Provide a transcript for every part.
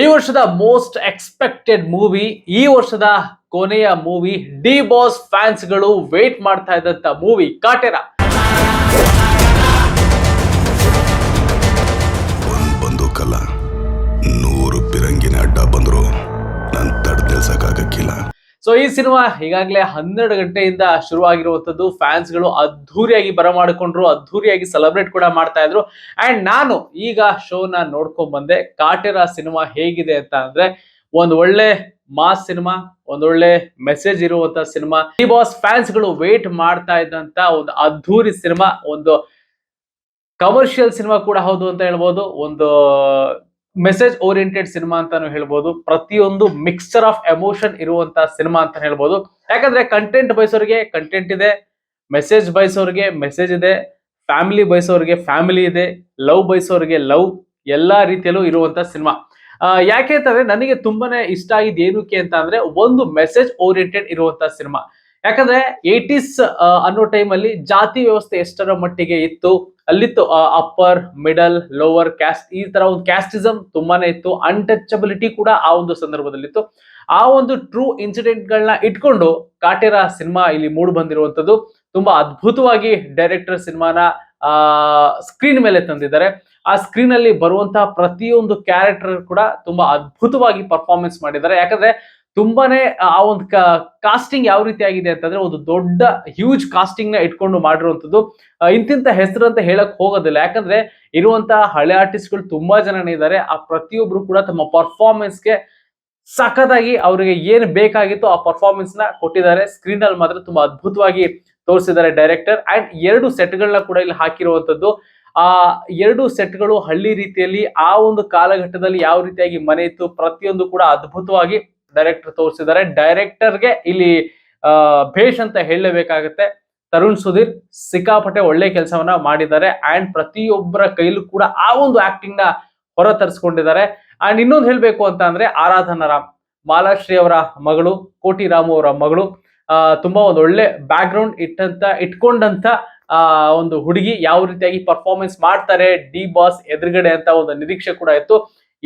ಈ ವರ್ಷದ most expected movie ಈ ವರ್ಷದ ಕೊನೆಯ ಮೂವಿ ಡಿ ಬಾಸ್ ಫ್ಯಾನ್ಸ್ಗಳು ವೇಟ್ ಮಾಡ್ತಾ ಇದ್ದಂತ ಮೂವಿ ಕಾಟೆರ. ಒಂದ್ ಬಂದೂಕಲ್ಲ, ನೂರು ಪಿರಂಗಿನ ಅಡ್ಡ ಬಂದ್ರು. ಸೊ ಈ ಸಿನಿಮಾ ಈಗಾಗಲೇ ಹನ್ನೆರಡು ಗಂಟೆಯಿಂದ ಶುರುವಾಗಿರುವಂಥದ್ದು. ಫ್ಯಾನ್ಸ್ಗಳು ಅದ್ಧೂರಿಯಾಗಿ ಬರಮಾಡಿಕೊಂಡ್ರು, ಅದ್ಧೂರಿಯಾಗಿ ಸೆಲೆಬ್ರೇಟ್ ಕೂಡ ಮಾಡ್ತಾ ಇದ್ರು. ಅಂಡ್ ನಾನು ಈಗ ಶೋನ ನೋಡ್ಕೊಂಡ್ ಬಂದೆ. ಕಾಟೆರ ಸಿನಿಮಾ ಹೇಗಿದೆ ಅಂತ ಅಂದರೆ, ಒಂದು ಒಳ್ಳೆ ಮಾಸ್ ಸಿನಿಮಾ ಒಂದೊಳ್ಳೆ ಮೆಸೇಜ್ ಇರುವಂತ ಸಿನಿಮಾ. ಈ ಬಾಸ್ ಫ್ಯಾನ್ಸ್ಗಳು ವೇಟ್ ಮಾಡ್ತಾ ಇದ್ದಂತ ಒಂದು ಅದ್ಧೂರಿ ಸಿನಿಮಾ, ಒಂದು ಕಮರ್ಷಿಯಲ್ ಸಿನಿಮಾ ಕೂಡ ಹೌದು ಅಂತ ಹೇಳ್ಬೋದು. ಒಂದು ಮೆಸೇಜ್ ಓರಿಯೆಂಟೆಡ್ ಸಿನಿಮಾ ಅಂತಾನು ಹೇಳ್ಬೋದು. ಪ್ರತಿಯೊಂದು ಮಿಕ್ಸ್ಚರ್ ಆಫ್ ಎಮೋಷನ್ ಇರುವಂತಹ ಸಿನಿಮಾ ಅಂತ ಹೇಳ್ಬೋದು. ಯಾಕಂದ್ರೆ ಕಂಟೆಂಟ್ ಬಯಸೋರಿಗೆ ಕಂಟೆಂಟ್ ಇದೆ, ಮೆಸೇಜ್ ಬಯಸೋರಿಗೆ ಮೆಸೇಜ್ ಇದೆ ಫ್ಯಾಮಿಲಿ ಬಯಸೋರಿಗೆ ಫ್ಯಾಮಿಲಿ ಇದೆ ಲವ್ ಬಯಸೋರಿಗೆ ಲವ್ ಎಲ್ಲಾ ರೀತಿಯಲ್ಲೂ ಇರುವಂತಹ ಸಿನಿಮಾ. ಯಾಕೆ ಅಂತಂದ್ರೆ ನನಗೆ ತುಂಬಾನೇ ಇಷ್ಟ ಆಗಿದ್ದು ಏನಕ್ಕೆ ಅಂತ ಅಂದ್ರೆ ಒಂದು ಮೆಸೇಜ್ ಓರಿಯೆಂಟೆಡ್ ಇರುವಂತಹ ಸಿನಿಮಾ. ಯಾಕಂದ್ರೆ ಏಟೀಸ್ ಅನ್ನೋ ಟೈಮಲ್ಲಿ ಜಾತಿ ವ್ಯವಸ್ಥೆ ಎಷ್ಟರ ಮಟ್ಟಿಗೆ ಇತ್ತು ಅಲ್ಲಿತ್ತು ಅಪ್ಪರ್ ಮಿಡಲ್ ಲೋವರ್ ಕ್ಯಾಸ್ಟ್ ಈ ತರ ಒಂದು ಕ್ಯಾಸ್ಟಿಸಮ್ ತುಂಬಾನೇ ಇತ್ತು. ಅನ್ಟಚಬಿಲಿಟಿ ಕೂಡ ಆ ಒಂದು ಸಂದರ್ಭದಲ್ಲಿತ್ತು. ಆ ಒಂದು ಟ್ರೂ ಇನ್ಸಿಡೆಂಟ್ ಗಳನ್ನ ಇಟ್ಕೊಂಡು ಕಾಟೇರ ಸಿನಿಮಾ ಇಲ್ಲಿ ಮೂಡ್ ಬಂದಿರುವಂತದ್ದು ತುಂಬಾ ಅದ್ಭುತವಾಗಿ ಡೈರೆಕ್ಟರ್ ಸಿನಿಮಾನ ಸ್ಕ್ರೀನ್ ಮೇಲೆ ತಂದಿದ್ದಾರೆ. ಆ ಸ್ಕ್ರೀನ್ ಅಲ್ಲಿ ಬರುವಂತಹ ಪ್ರತಿಯೊಂದು ಕ್ಯಾರೆಕ್ಟರ್ ಕೂಡ ತುಂಬಾ ಅದ್ಭುತವಾಗಿ ಪರ್ಫಾರ್ಮೆನ್ಸ್ ಮಾಡಿದ್ದಾರೆ. ಯಾಕಂದ್ರೆ ತುಂಬಾನೇ, ಆ ಒಂದು ಕಾಸ್ಟಿಂಗ್ ಯಾವ ರೀತಿ ಆಗಿದೆ ಅಂತಂದ್ರೆ ಒಂದು ದೊಡ್ಡ ಹ್ಯೂಜ್ ಕಾಸ್ಟಿಂಗ್ನ ಇಟ್ಕೊಂಡು ಮಾಡಿರುವಂತದ್ದು ಇಂತಿಂತ ಹೆಸರು ಅಂತ ಹೇಳಕ್ ಹೋಗೋದಿಲ್ಲ. ಯಾಕಂದ್ರೆ ಇರುವಂತಹ ಹಳೆ ಆರ್ಟಿಸ್ಟ್ಗಳು ತುಂಬಾ ಜನನೇ ಇದ್ದಾರೆ ಆ, ಪ್ರತಿಯೊಬ್ರು ಕೂಡ ತಮ್ಮ ಪರ್ಫಾರ್ಮೆನ್ಸ್ಗೆ ಸಖತ್ತಾಗಿ ಅವರಿಗೆ ಏನು ಬೇಕಾಗಿತ್ತು ಆ ಪರ್ಫಾರ್ಮೆನ್ಸ್ನ ಕೊಟ್ಟಿದ್ದಾರೆ. ಸ್ಕ್ರೀನ್ ಅಲ್ಲಿ ಮಾತ್ರ ತುಂಬಾ ಅದ್ಭುತವಾಗಿ ತೋರಿಸಿದ್ದಾರೆ ಡೈರೆಕ್ಟರ್ ಅಂಡ್ ಎರಡು ಸೆಟ್ಗಳನ್ನ ಕೂಡ ಇಲ್ಲಿ ಹಾಕಿರುವಂತದ್ದು ಆ, ಎರಡು ಸೆಟ್ಗಳು ಹಳ್ಳಿ ರೀತಿಯಲ್ಲಿ ಆ ಒಂದು ಕಾಲಘಟ್ಟದಲ್ಲಿ ಯಾವ ರೀತಿಯಾಗಿ ಮನೆ ಇತ್ತು ಪ್ರತಿಯೊಂದು ಕೂಡ ಅದ್ಭುತವಾಗಿ ಡೈರೆಕ್ಟರ್ ತೋರಿಸಿದ್ದಾರೆ. ಡೈರೆಕ್ಟರ್ಗೆ ಇಲ್ಲಿ ಭೇಷ್ ಅಂತ ಹೇಳಲೇಬೇಕಾಗತ್ತೆ. ತರುಣ್ ಸುಧೀರ್ ಸಿಕ್ಕಾಪಟ್ಟೆ ಒಳ್ಳೆ ಕೆಲಸವನ್ನ ಮಾಡಿದ್ದಾರೆ. ಅಂಡ್ ಪ್ರತಿಯೊಬ್ಬರ ಕೈಲೂ ಕೂಡ ಆ ಒಂದು ಆಕ್ಟಿಂಗ್ನ ಹೊರ ತರಿಸ್ಕೊಂಡಿದ್ದಾರೆ. ಅಂಡ್ ಇನ್ನೊಂದು ಹೇಳ್ಬೇಕು ಅಂತ ಅಂದ್ರೆ ಆರಾಧನಾ ರಾಮ್, ಮಾಲಾಶ್ರೀ ಅವರ ಮಗಳು, ಕೋಟಿ ರಾಮು ಅವರ ಮಗಳು. ತುಂಬಾ ಒಂದು ಒಳ್ಳೆ ಬ್ಯಾಕ್ ಗ್ರೌಂಡ್ ಇಟ್ಟಂತ, ಇಟ್ಕೊಂಡಂತ, ಆ, ಒಂದು ಹುಡುಗಿ. ಯಾವ ರೀತಿಯಾಗಿ ಪರ್ಫಾರ್ಮೆನ್ಸ್ ಮಾಡ್ತಾರೆ ಡಿ ಬಾಸ್ ಎದುರುಗಡೆ ಅಂತ ಒಂದು ನಿರೀಕ್ಷೆ ಕೂಡ ಇತ್ತು.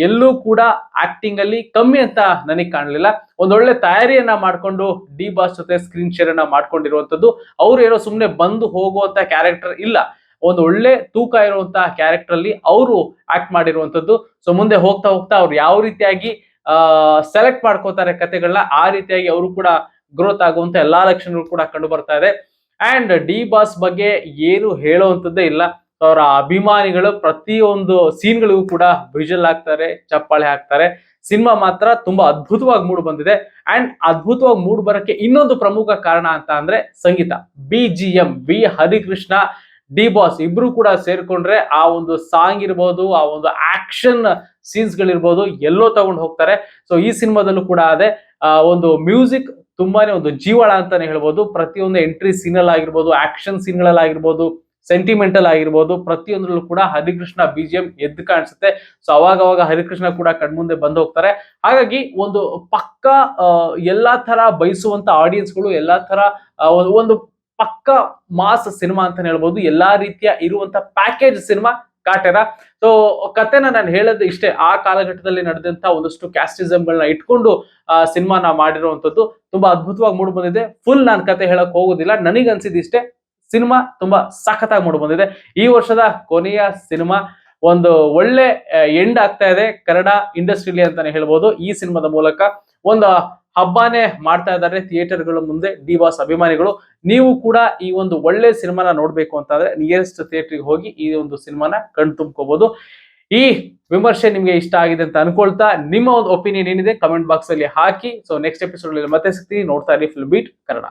ಎಲ್ಲೂ ಕೂಡ ಆಕ್ಟಿಂಗ್ ಅಲ್ಲಿ ಕಮ್ಮಿ ಅಂತ ನನಗೆ ಕಾಣಲಿಲ್ಲ. ಒಂದೊಳ್ಳೆ ತಯಾರಿಯನ್ನ ಮಾಡ್ಕೊಂಡು ಡಿ ಬಾಸ್ ಜೊತೆ ಸ್ಕ್ರೀನ್ ಶೇರ್ ಅನ್ನ ಮಾಡ್ಕೊಂಡಿರುವಂತದ್ದು ಅವ್ರು ಏನೋ ಸುಮ್ಮನೆ ಬಂದು ಹೋಗುವಂತ ಕ್ಯಾರೆಕ್ಟರ್ ಇಲ್ಲ. ಒಂದು ಒಳ್ಳೆ ತೂಕ ಇರುವಂತಹ ಕ್ಯಾರೆಕ್ಟರ್ ಅಲ್ಲಿ ಅವರು ಆಕ್ಟ್ ಮಾಡಿರುವಂತದ್ದು ಸೊ ಮುಂದೆ ಹೋಗ್ತಾ ಹೋಗ್ತಾ ಅವ್ರು ಯಾವ ರೀತಿಯಾಗಿ ಸೆಲೆಕ್ಟ್ ಮಾಡ್ಕೋತಾರೆ ಕತೆಗಳನ್ನ ಆ ರೀತಿಯಾಗಿ ಅವರು ಕೂಡ ಗ್ರೋತ್ ಆಗುವಂತ ಎಲ್ಲಾ ಲಕ್ಷಣಗಳು ಕೂಡ ಕಂಡು ಬರ್ತಾ ಇದೆ. ಅಂಡ್ ಡಿ ಬಾಸ್ ಬಗ್ಗೆ ಏನು ಹೇಳುವಂತದ್ದೇ ಇಲ್ಲ. ಅವರ ಅಭಿಮಾನಿಗಳು ಪ್ರತಿಯೊಂದು ಸೀನ್ಗಳಿಗೂ ಕೂಡ ವಿಜುವಲ್ ಹಾಕ್ತಾರೆ, ಚಪ್ಪಾಳೆ ಹಾಕ್ತಾರೆ. ಸಿನಿಮಾ ಮಾತ್ರ ತುಂಬಾ ಅದ್ಭುತವಾಗಿ ಮೂಡ್ ಬಂದಿದೆ. ಅಂಡ್ ಅದ್ಭುತವಾಗಿ ಮೂಡ್ ಬರಕ್ಕೆ ಇನ್ನೊಂದು ಪ್ರಮುಖ ಕಾರಣ ಅಂತ ಅಂದ್ರೆ ಸಂಗೀತ. B G M V Harikrishna D boss ಇಬ್ರು ಕೂಡ ಸೇರ್ಕೊಂಡ್ರೆ ಆ ಒಂದು ಸಾಂಗ್ ಇರ್ಬೋದು, ಆ ಒಂದು ಆಕ್ಷನ್ ಸೀನ್ಸ್ ಗಳಿರ್ಬೋದು ಎಲ್ಲೋ ತಗೊಂಡು ಹೋಗ್ತಾರೆ. ಸೊ ಈ ಸಿನಿಮಾದಲ್ಲೂ ಕೂಡ ಅದೇ ಒಂದು ಮ್ಯೂಸಿಕ್ ತುಂಬಾನೇ ಒಂದು ಜೀವಳ ಅಂತಾನೆ ಹೇಳ್ಬೋದು. ಪ್ರತಿಯೊಂದು ಎಂಟ್ರಿ ಸೀನಲ್ಲಾಗಿರ್ಬೋದು ಆಕ್ಷನ್ ಸೀನ್ಗಳಲ್ಲಿ ಆಗಿರ್ಬೋದು ಸೆಂಟಿಮೆಂಟಲ್ ಆಗಿರ್ಬೋದು, ಪ್ರತಿಯೊಂದರಲ್ಲೂ ಕೂಡ ಹರಿಕೃಷ್ಣ ಬಿಜಿಎಂ ಎದ್ದು ಕಾಣಿಸುತ್ತೆ. ಸೊ ಅವಾಗ ಅವಾಗ ಹರಿಕೃಷ್ಣ ಕೂಡ ಕಣ್ಮುಂದೆ ಬಂದು ಹೋಗ್ತಾರೆ. ಹಾಗಾಗಿ ಒಂದು ಪಕ್ಕ ಎಲ್ಲಾ ತರ ಬಯಸುವಂತ ಆಡಿಯನ್ಸ್ಗಳು ಎಲ್ಲಾ ತರ ಒಂದು- ಒಂದು ಪಕ್ಕ ಮಾಸ್ ಸಿನಿಮಾ ಅಂತಾನೆ ಹೇಳ್ಬೋದು. ಎಲ್ಲಾ ರೀತಿಯ ಇರುವಂತ ಪ್ಯಾಕೇಜ್ ಸಿನಿಮಾ ಕಾಟೆರ. ಸೊ ಕತೆನ ನಾನು ಹೇಳೋದು ಇಷ್ಟೇ. ಆ ಕಾಲಘಟ್ಟದಲ್ಲಿ ನಡೆದಂತ ಒಂದಷ್ಟು ಕ್ಯಾಸ್ಟಿಸಮ್ಗಳನ್ನ ಇಟ್ಕೊಂಡು, ಆ, ಸಿನಿಮಾನ ಮಾಡಿರುವಂತದ್ದು ತುಂಬಾ ಅದ್ಭುತವಾಗಿ ಮೂಡ್ ಬಂದಿದೆ. ಫುಲ್ ನಾನು ಕತೆ ಹೇಳಕ್ ಹೋಗೋದಿಲ್ಲ. ನನಗೆ ಅನ್ಸಿದ್ದು ಇಷ್ಟೇ. ಸಿನಿಮಾ ತುಂಬಾ ಸಖತ್ತಾಗಿ ಮೂಡ್ ಬಂದಿದೆ. ಈ ವರ್ಷದ ಕೊನೆಯ ಸಿನಿಮಾ ಒಂದು ಒಳ್ಳೆ ಎಂಡ್ ಆಗ್ತಾ ಇದೆ. ಕನ್ನಡ ಇಂಡಸ್ಟ್ರಿಲಿ ಅಂತಾನೆ ಹೇಳ್ಬೋದು. ಈ ಸಿನಿಮಾದ ಮೂಲಕ ಒಂದು ಹಬ್ಬಾನೇ ಮಾಡ್ತಾ ಇದ್ದಾರೆ ಥಿಯೇಟರ್ಗಳ ಮುಂದೆ ಡಿ ಬಾಸ್ ಅಭಿಮಾನಿಗಳು. ನೀವು ಕೂಡ ಈ ಒಂದು ಒಳ್ಳೆ ಸಿನಿಮಾನ ನೋಡ್ಬೇಕು ಅಂತಂದ್ರೆ ನಿಯರೆಸ್ಟ್ ಥಿಯೇಟರ್ಗೆ ಹೋಗಿ ಈ ಒಂದು ಸಿನಿಮಾನ ಕಣ್ ತುಂಬ್ಕೋಬಹುದು ಈ ವಿಮರ್ಶೆ ನಿಮ್ಗೆ ಇಷ್ಟ ಆಗಿದೆ ಅಂತ ಅನ್ಕೊಳ್ತಾ ನಿಮ್ಮ ಒಂದು ಒಪಿನಿಯನ್ ಏನಿದೆ ಕಮೆಂಟ್ ಬಾಕ್ಸ್ ಅಲ್ಲಿ ಹಾಕಿ. ಸೊ ನೆಕ್ಸ್ಟ್ ಎಪಿಸೋಡ್ ಮತ್ತೆ ಸಿಗ್ತೀನಿ. ನೋಡ್ತಾ ಇರಿ ಫಿಲ್ಮ್ ಬೀಟ್ ಕನ್ನಡ